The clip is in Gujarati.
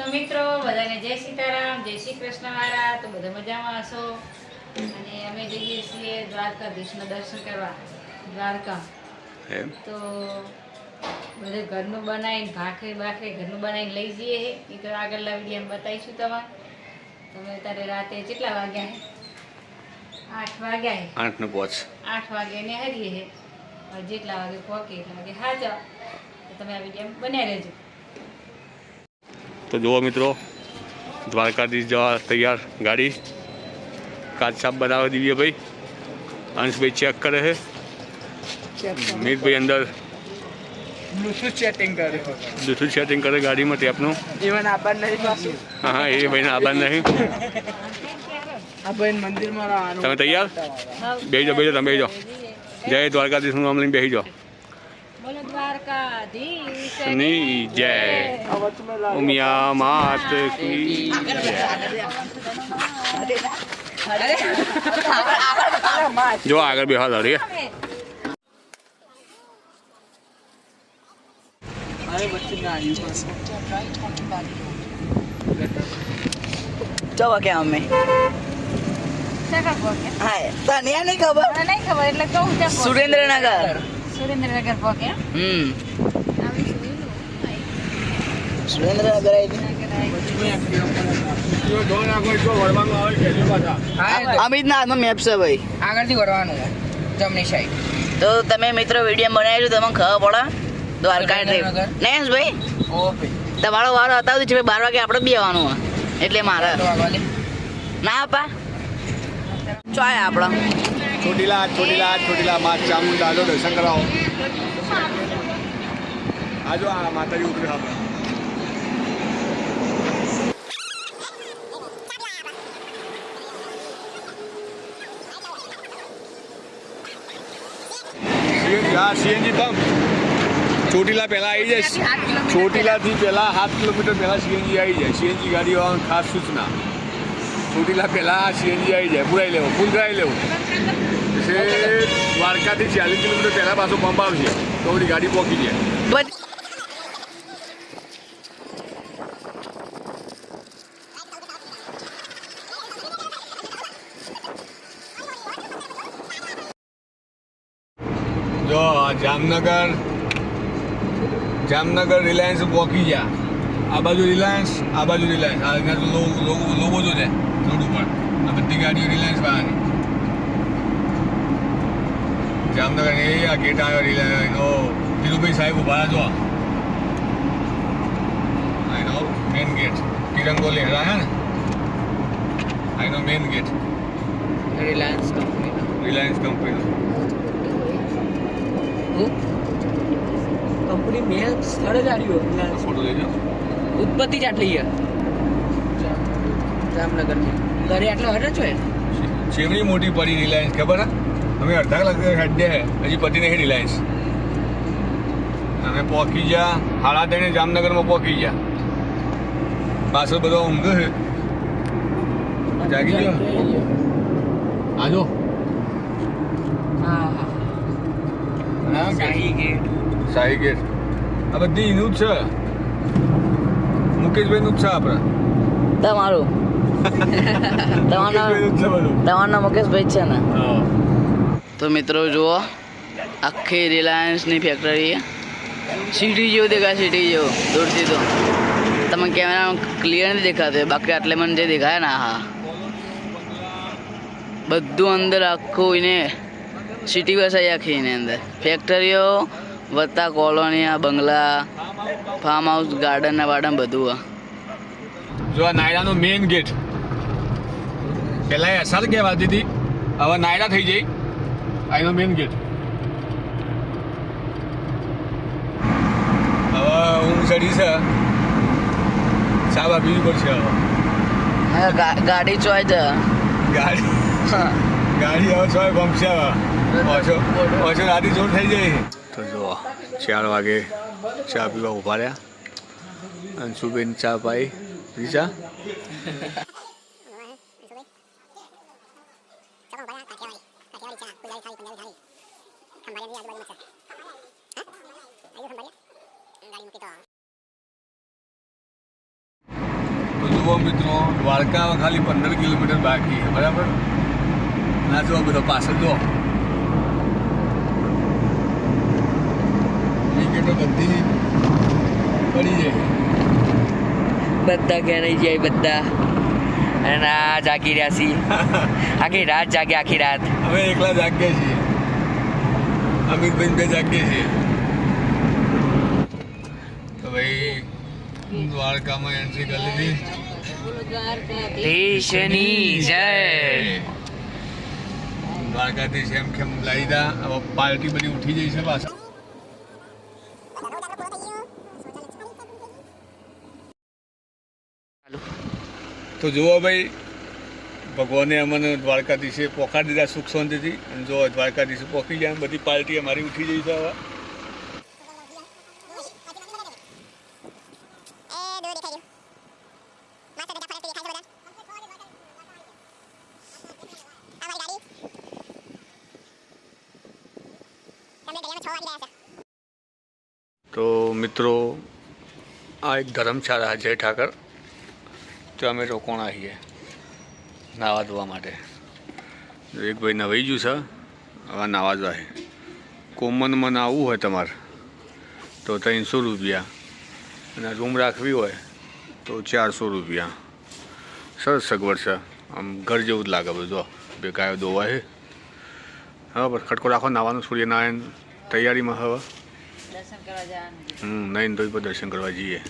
તો મિત્રો બધાને જય સીતારામ જય શ્રી કૃષ્ણ વાળા તો બધા મજામાં હશો? અને અમે જઈએ છીએ દ્વારકાધીશના દર્શન કરવા દ્વારકા. તો બધે ઘરનું બનાવીને ભાખરી ભાખરી ઘરનું બનાવીને લઈ જઈએ એ તો આગળના વિડીયોમાં બતાવીશું તમારે. તમે અત્યારે રાતે કેટલા વાગ્યા આઠ વાગ્યા આઠ ને પોચ. આઠ વાગે ને હરીએ જેટલા વાગે પહોંચે એટલા વાગે તો તમે આ વીડિયો બન્યા રહેજો. તો જુઓ મિત્રો દ્વારકાધીશ જવા તૈયાર ગાડી. કાચ સાફ બનાવે દિવ્યભાઈ. અંશભાઈ ચેક કરે છે. મિતભાઈ અંદર બ્લુટૂથ બ્લુટૂથ સેટિંગ કરે ગાડીમાં ટેપનું ઇવન આબાદ નહીં હા હા એ ભાઈને આબાદ નહીં. ભાઈ તમે તૈયાર? બેસી જાઓ બેસી જાઓ તમે જાઓ જય દ્વારકાધીશનું નામ લઈને બેસી જાઓ બોલો દ્વારકાધીશની જય. ઉમિયા માત કી જય જો આગળ બેહવા લડીએ અરે વચ્ચે ગાડી પાસે. ચલો કે અમે? હા તને નહીં ખબર નહીં ખબર એટલે કહું ત્યાં સુરેન્દ્રનગર સુરેન્દ્રનગર એમ? હમ. સુરેન્દ્રનગર આવી અમિતના મેપ છે ભાઈ. આગળથી વળવાનું જમણી સાઈડ તો તમે મિત્રો વીડિયો બનાવ્યો તમને ખબર પડે? દ્વારકા ટ્રીપ. ભાઈ? ઓપે તમારો વારો હતા છે બાર વાગે આપણે બી આવવાનું હોય એટલે મારે. ના આપા. ચોય આપણો. ચોટીલા ચોટીલા ચોટીલા મા ચામુંડા આજો દર્શન કરાવો આજો આ માતાજી ઉતરી આપણે સીએનજી પંપ ચોટીલા પહેલાં આવી જાય ચોટીલાથી પહેલાં સાત કિલોમીટર પહેલાં સીએનજી આવી જાય સીએનજી ગાડી વાળાની ખાસ સૂચના ચોટીલા પહેલા સીએનજી આવી જાય, પુરાઈ લેવું, ફૂલ કરાવી લેવું. પછી દ્વારકાથી ચાલીસ કિલોમીટર પહેલાં પાછો પંપ આવશે, તો બધી ગાડી પહોંચી જાય. જો જામનગર જામનગર રિલાયન્સ પહોંચી ગયા. આ બાજુ રિલાયન્સ આ બાજુ રિલાયન્સ આ એના લોગો જો છે રોડ ઉપર. આ બધી ગાડીઓ રિલાયન્સ વાળાની. જામનગર એ આ ગેટ આવ્યો રિલાયન્સ એનો ધીરુભાઈ સાહેબ ઊભા જો આનો મેઇન ગેટ તિરંગો લહેરાયા ને? આનો main gate Reliance company Reliance કંપનીનો કંપની મેં સ્થળે જ આવ્યું ફોટો લેજો ઉત્પત્તિ જ આટલી છે. જામનગરની. ઘરે આટલો હરે છો એ ચેવડી મોટી પડી રિલાયન્સ ખબર હે અમે અડધા કલાક હેડે હે હજી પતિ નહીં રિલાયન્સ. અમે પહોંચી ગયા. હાડા ત્રણે જામનગરમાં પહોંચી ગયા. પાછળ બધો ઊંઘ છે. જાગી ગયો? આજો. હા શાહી ગેટ. શાહી ગેટ. આ બધી એનું જ છે. મુકેશભાઈનું નું છે આપણે. તમારું. તમારો મુકેશભાઈ છે ને? તો મિત્રો જુઓ આખી રિલાયન્સની ફેક્ટરી સિટી જેવું દેખાય સિટી જેવું. દૂરથી તો. તમે કેમેરામાં ક્લિયર નથી દેખાતું. બાકી આટલે મને જે દેખાય ને હા બધું અંદર આખું એને સિટી વસાઈ આખી એની અંદર. ફેક્ટરીઓ વત્તા કોલોની આ બંગલા ફાર્મ હાઉસ ગાર્ડન ને વાર્ડન બધું આ. જો આ નાયરાનો મેઇન ગેટ પહેલા એસઆર કહેવાતી હતી હવે નાયરા થઈ જઈ આનો મેઇન ગેટ હવે હું ચડી છે. સાબા બીજું પડશે હવે. ગાડી ચોય છે. ગાડી. ગાડી હવે ચોય ગમશે હવે. ઓછો ઓછો રાતી જોર થઈ જાય. તો જો ચાર વાગે ચા પીવા ઊભા રહ્યા. અંશુબેન ચા પાઈ. રીચા જુઓ મિત્રો, દ્વારકા ખાલી પંદર કિલોમીટર બાકી બરાબર? ના જુઓ, બધો પાછળ જુઓ. વિકેટો બધી પડી જાય બધા ઘેરાઈ જાય બધા. અને આ જાગી રહ્યા છીએ. આખી રાત જાગે આખી રાત. અમે એકલા જાગીએ છીએ. અમિતભાઈ બે જાગીએ છીએ. તો ભાઈ દ્વારકામાં એન્ટ્રી કરી લીધી. દેશની જય. દ્વારકાધીશ એમ કેમ લાવી દા પાર્ટી બધી ઉઠી જઈ છે પાછળ. તો જુઓ ભાઈ, ભગવાને અમને દ્વારકાધીશે પોકાડી દીધા સુખ શાંતિથી. અને જો દ્વારકાધીશે પોખી ગયા, બધી પાર્ટી અમારી ઉઠી જઈ છે તો મિત્રો, આ એક ધર્મશાળા જય ઠાકર. તો અમે રોકોણા છીએ નાવા ધોવા માટે. એક ભાઈ નવાઈ ગયું છે હવે નાવા જાય કોમનમાં આવવું હોય તમારે તો ત્રણસો રૂપિયા. અને રૂમ રાખવી હોય તો ચારસો રૂપિયા. સરસ સગવડ છે. આમ ઘર જેવું જ લાગે બધું. જો બે ગાયો ધોવા છે. હા બસ ખટકો રાખો નાવાનું સૂર્યનારાયણ તૈયારીમાં હવે. હમ નહીં તો દર્શન કરવા જઈએ.